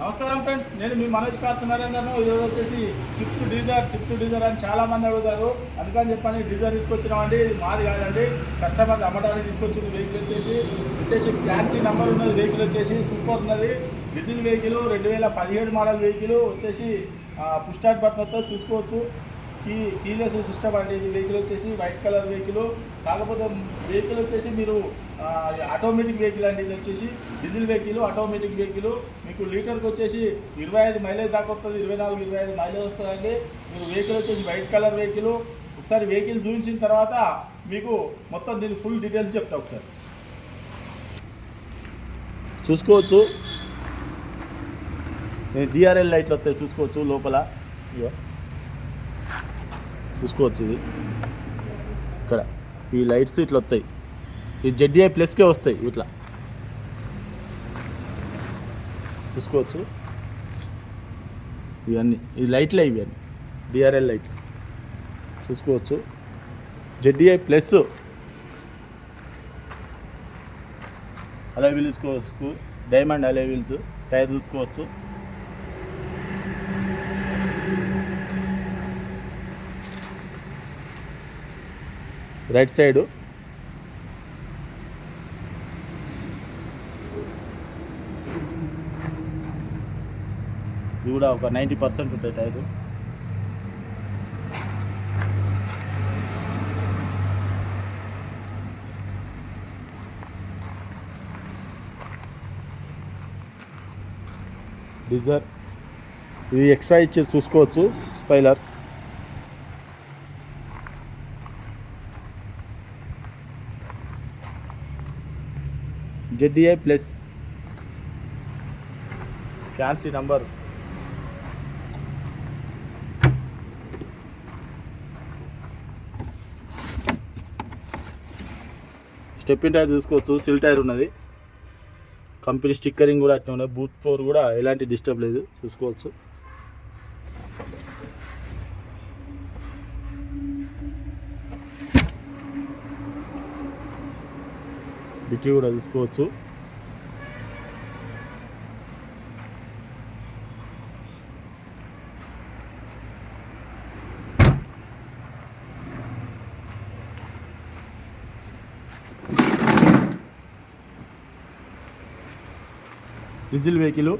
నమస్కారం ఫ్రెండ్స్ నేను మీ మనోజ్ కార్స్ నరేందర్ను ఈరోజు వచ్చేసి స్విఫ్ట్ డీజర్ స్విఫ్ట్ డీజర్ అని చాలా మంది అడుగుతారు. అందుకని చెప్పని డీజర్ తీసుకొచ్చినామండి. ఇది మాది కాదండి. కస్టమర్ అమ్మడానికి తీసుకొచ్చిన వెహికల్ వచ్చేసి వచ్చేసి ఫ్యాన్సీ నెంబర్ ఉన్నది వెహికల్ వచ్చేసి సూపర్ ఉన్నది. డీజిల్ వెహికల్ రెండు వేల పదిహేడు మోడల్ వెహికల్ వచ్చేసి పుష్టాట్ స్టార్ట్ చూసుకోవచ్చు. కీ కీలెస్ సిస్టమ్ అండి ఇది వెహికల్ వచ్చేసి వైట్ కలర్ వెహికల్ కాకపోతే వెహికల్ వచ్చేసి మీరు ఆటోమేటిక్ వెహికల్ అండి ఇది వచ్చేసి డీజిల్ వెహికల్ ఆటోమేటిక్ వెహికల్. మీకు లీటర్కి వచ్చేసి ఇరవై ఐదు మైలేజ్ దాకా వస్తుంది ఇరవై నాలుగు ఇరవై ఐదు మైలేజ్ వస్తుందండి. మీకు వెహికల్ వచ్చేసి వైట్ కలర్ వెహికల్. ఒకసారి వెహికల్ చూపించిన తర్వాత మీకు మొత్తం దీని ఫుల్ డీటెయిల్స్ చెప్తా ఒకసారి. చూసుకోవచ్చు. డిఆర్ఎల్ లైట్లు వస్తాయి చూసుకోవచ్చు లోపల. ఇగో చూసుకోవచ్చు ఇది. ఇక్కడ ఈ లైట్స్ ఇట్లా వస్తాయి. ఈ జెడ్డీఐ ప్లస్కే వస్తాయి ఇట్లా. చూసుకోవచ్చు. ఇవన్నీ ఈ లైట్లే ఇవి అన్నీ. DRL light. చూసుకోవచ్చు. ZDI plus. అలా వీల్స్ చూసుకోవచ్చు డైమండ్ అలే వీల్స్. టైర్ చూసుకోవచ్చు. Right side. ఇది కూడా ఒక నైంటీ పర్సెంట్ ఉంటాయి టైరు. డీజర్ ఇది ఎక్స్ట్రా ఇచ్చి చూసుకోవచ్చు spoiler. ZDI plus fancy number stepney tyre చూసుకోవచ్చు సిల్ టైర్ ఉన్నది. కంపెనీ స్టిక్కరింగ్ కూడా అట్లా ఉన్నది. బూత్ ఫ్లోర్ కూడా ఎలాంటి డిస్టర్బ్ లేదు. చూసుకోవచ్చు. డిక్కీ కూడా తీసుకోవచ్చు. Diesel vehicle.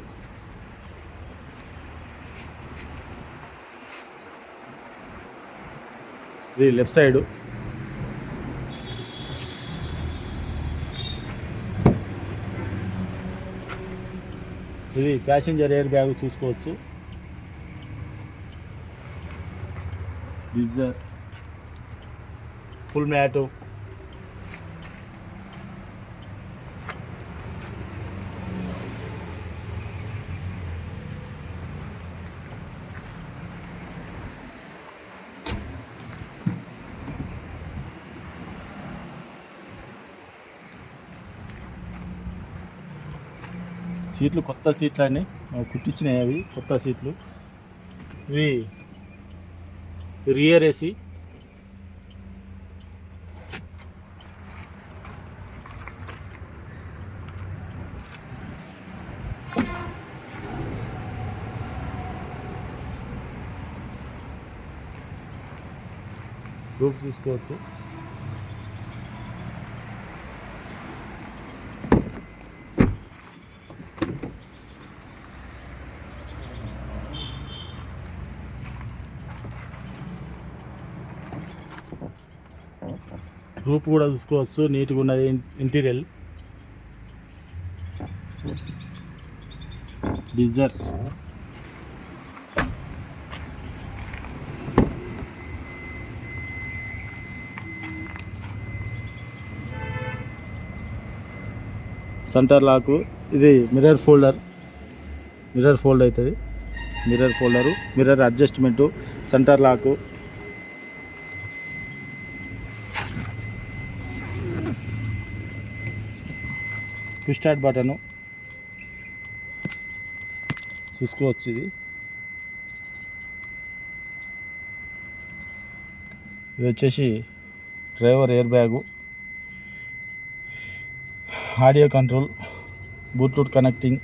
ఇది లెఫ్ట్ సైడ్. ఇది ప్యాసింజర్ ఎయిర్ బ్యాగ్ చూసుకోవచ్చు. డీజర్ ఫుల్ మ్యాటు సీట్లు కొత్త సీట్లు అన్నీ కుట్టించినాయి అవి కొత్త సీట్లు. ఇది రియర్ ఏసీ రూఫ్ తీసుకోవచ్చు. రూప్ కూడా చూసుకోవచ్చు నీట్గా ఉన్నది ఇంటీరియల్. డిజర్. Centre lock. ఇది మిర్రర్ ఫోల్డర్. మిర్రర్ ఫోల్డ్ అవుతుంది. Mirror folder. Mirror adjustment. Centre lock. Quick start button. చూసుకోవచ్చు ఇది ఇది వచ్చేసి driver air bag. Audio control Bluetooth connecting.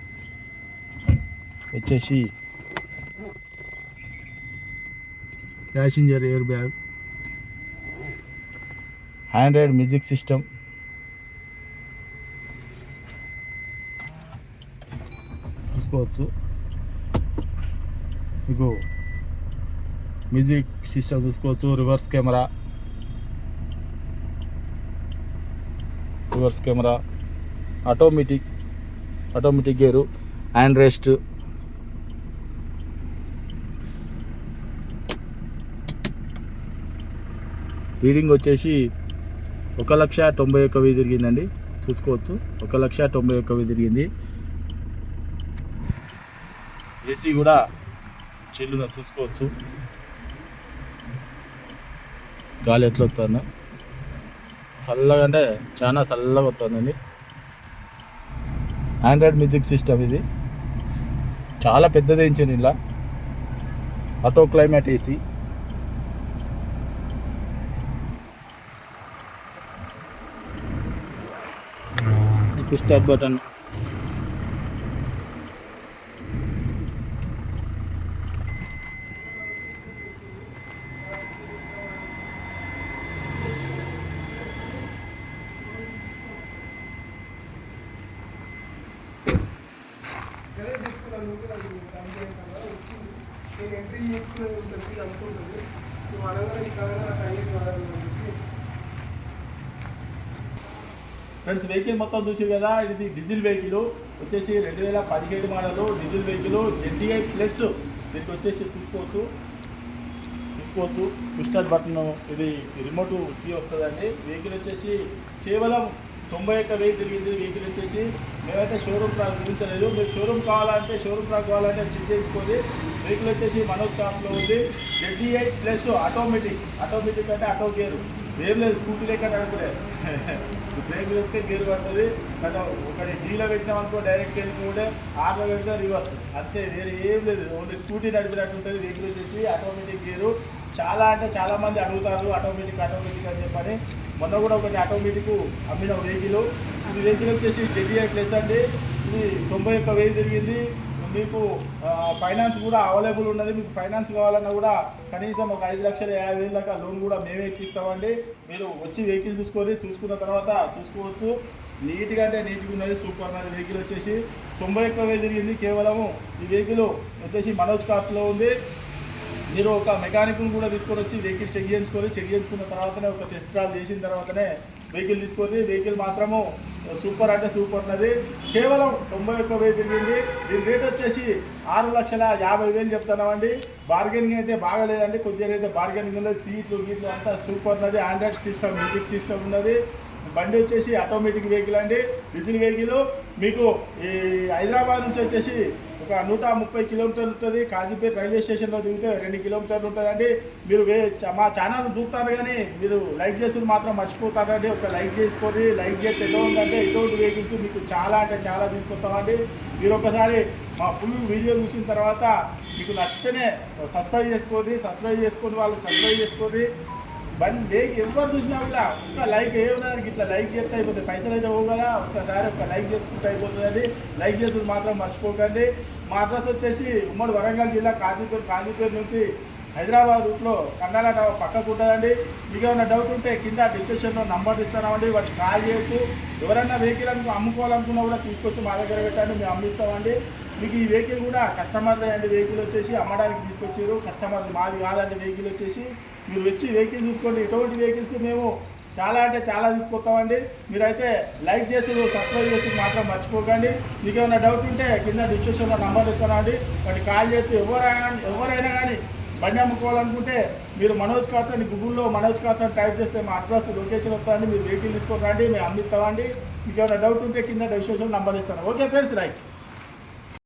వచ్చేసి passenger air bag. Android music system. చూసుకోవచ్చు మీకు మ్యూజిక్ సిస్టమ్ చూసుకోవచ్చు reverse camera. Reverse camera. Automatic automatic gear hand rest. Reading వచ్చేసి ఒక లక్ష తొంభై ఒక్క వెయ్యి తిరిగిందండి. చూసుకోవచ్చు ఒక లక్ష తొంభై ఒక్క వెయ్యి తిరిగింది. ఏసీ కూడా చిల్లుగా చూసుకోవచ్చు. గాలి ఎట్లా వస్తుందో. చల్లగా అంటే చాలా చల్లగా వస్తుందండి. ఆండ్రాయిడ్ మ్యూజిక్ సిస్టమ్ ఇది. చాలా పెద్దది ఇంజిన్ ఇలా. Auto climate AC start button. Entry చేసుకునేది ఉంటుంది అనుకుంటుంది నువ్వు అనగా ఈ కాలంలో టైం కావాలని ఫ్రెండ్స్ వెహికల్ మొత్తం చూసారు కదా ఇది డీజిల్ వెహికల్ వచ్చేసి రెండు వేల పదిహేడు model diesel vehicle ZDI plus దీనికి వచ్చేసి చూసుకోవచ్చు. చూసుకోవచ్చు. పుష్టర్ బటన్ ఇది రిమోట్ కీ వస్తుందండి. వెహికల్ వచ్చేసి కేవలం తొంభై ఒక్క వెయ్యి తిరిగింది. వెహికల్ వచ్చేసి మేమైతే షోరూమ్ ప్రా చూపించలేదు మీరు షోరూమ్ కావాలంటే షోరూమ్ ప్రా కావాలంటే చెక్ చేసుకొని వెహికల్ వచ్చేసి మనోజ్ కార్స్లో ఉంది. జెడ్డీఐ ప్లస్ ఆటోమేటిక్ ఆటోమేటిక్ అంటే ఆటో గేరు. ఏం లేదు స్కూటీ లేక నడుపులే బ్రేక్ పెడితే గేర్ పడుతుంది. కదా ఒకటి డీలో పెట్టినాం అనుకో డైరెక్ట్ వెళ్ళిపోతే ఆర్లో పెడితే రివర్స్ అంతే వేరే ఏం లేదు. ఓన్లీ స్కూటీ నడిపినట్టు ఉంటుంది. వెహికల్ వచ్చేసి ఆటోమేటిక్ గేరు. చాలా అంటే చాలామంది అడుగుతారు ఆటోమేటిక్ ఆటోమేటిక్ అని చెప్పని. మొన్న కూడా ఒకటి ఆటోమేటిక్ అమ్మిన వెహికల్. ఇది వెహికల్ వచ్చేసి జెడ్డీఐ ప్లస్ అండి. ఇది తొంభై ఒక్క వెయ్యి తిరిగింది. మీకు ఫైనాన్స్ కూడా అవైలబుల్ ఉన్నది. మీకు ఫైనాన్స్ కావాలన్నా కూడా కనీసం ఒక ఐదు లక్షల యాభై వేల దాకా లోన్ కూడా మేమే ఇప్పిస్తామండి. మీరు వచ్చి వెహికల్ చూసుకొని చూసుకున్న తర్వాత చూసుకోవచ్చు. నీట్గా అంటే నీట్గా ఉన్నది. సూపర్ ఉన్నది. వెహికల్ వచ్చేసి తొంభై ఒక్క వేలు జరిగింది కేవలము ఈ వెహికల్ వచ్చేసి మనోజ్ కార్స్లో ఉంది. మీరు ఒక మెకానిక్ని కూడా తీసుకొని వచ్చి వెహికల్ చెక్ చేయించుకొని చెక్ చేయించుకున్న తర్వాతనే ఒక టెస్ట్ డ్రాల్ చేసిన తర్వాతనే వెహికల్ తీసుకొని వెహికల్ మాత్రము సూపర్ అంటే సూపర్ ఉన్నది. కేవలం తొంభై ఒక్క వెయ్యి తిరిగింది. దీని రేట్ వచ్చేసి ఆరు లక్షల యాభై వేలు చెప్తున్నామండి. బార్గెనింగ్ అయితే బాగాలేదండి. కొద్దిగా అయితే బార్గెనింగ్ ఉన్నది. సీట్లు గీట్లు అంతా సూపర్ ఉన్నది. ఆండ్రాయిడ్ సిస్టమ్ మ్యూజిక్ సిస్టమ్ ఉన్నది. బండి వచ్చేసి ఆటోమేటిక్ వెహికల్ అండి. డిజిల్ వెహికల్ మీకు ఈ హైదరాబాద్ నుంచి వచ్చేసి ఒక నూట ముప్పై కిలోమీటర్లు ఉంటుంది కాజీపేట రైల్వే స్టేషన్లో దిగితే రెండు కిలోమీటర్లు ఉంటుందండి మీరు వే మా ఛానల్ చూపుతారు కానీ మీరు లైక్ చేసుడు మాత్రం మర్చిపోతారండి. ఒక లైక్ చేసుకొని లైక్ చేస్తే ఎలా ఉందంటే ఇటువంటి వెహికల్స్ మీకు చాలా అంటే చాలా తీసుకొస్తామండి. మీరు ఒకసారి మా ఫుల్ వీడియో చూసిన తర్వాత మీకు నచ్చితేనే సబ్స్క్రైబ్ చేసుకోండి. సబ్స్క్రైబ్ చేసుకొని వాళ్ళు సబ్స్క్రైబ్ చేసుకోండి. బండి ఎవరు చూసినా కూడా ఒక్క లైక్ ఏమన్నా ఇట్లా లైక్ చేస్తే అయిపోతుంది పైసలు అయితే పోవు కదా. ఒక్కసారి ఒక లైక్ చేసుకుంటే అయిపోతుందండి. లైక్ చేసుకుని మాత్రం మర్చిపోకండి. మా అడ్రస్ వచ్చేసి ఉమ్మడి వరంగల్ జిల్లా కాజీపేట కాజీపేట నుంచి హైదరాబాద్ రూట్లో కన్నాల టవర్ పక్కకు ఉంటుందండి. మీకు ఏమైనా డౌట్ ఉంటే కింద డిస్క్రిప్షన్లో నంబర్ ఇస్తామండి వాటికి కాల్ చేయొచ్చు. ఎవరైనా వెహికల్ అనుకు అమ్ముకోవాలనుకున్నా కూడా తీసుకొచ్చి మా దగ్గర పెట్టండి. మేము అమ్మిస్తామండి. మీకు ఈ వెహికల్ కూడా కస్టమర్దే అండి. వెహికల్ వచ్చేసి అమ్మడానికి తీసుకొచ్చారు. కస్టమర్ మాది కాదండి. వెహికల్ వచ్చేసి మీరు వచ్చి వెహికల్ చూసుకోండి. ఎటువంటి వెహికల్స్ మేము చాలా అంటే చాలా తీసుకొస్తామండి. మీరైతే లైక్ చేసి సబ్స్క్రైబ్ చేసి మాత్రం మర్చిపోకండి. మీకు ఏమైనా డౌట్ ఉంటే కింద డిస్క్రిప్షన్లో నంబర్ ఇస్తానండి. వాటి కాల్ చేసి ఎవరైనా ఎవరైనా కానీ బండి అమ్ముకోవాలనుకుంటే మీరు మనోజ్ కార్స్ అని గూగుల్లో మనోజ్ కార్స్ అని టైప్ చేస్తే మా అడ్రస్ లొకేషన్ వస్తారండి మీరు వెహికల్ తీసుకొని రండి మేము అమ్మిస్తామండి. మీకు ఏమైనా డౌట్ ఉంటే కింద డిస్క్రిప్షన్ నంబర్ ఇస్తాను. Okay friends right.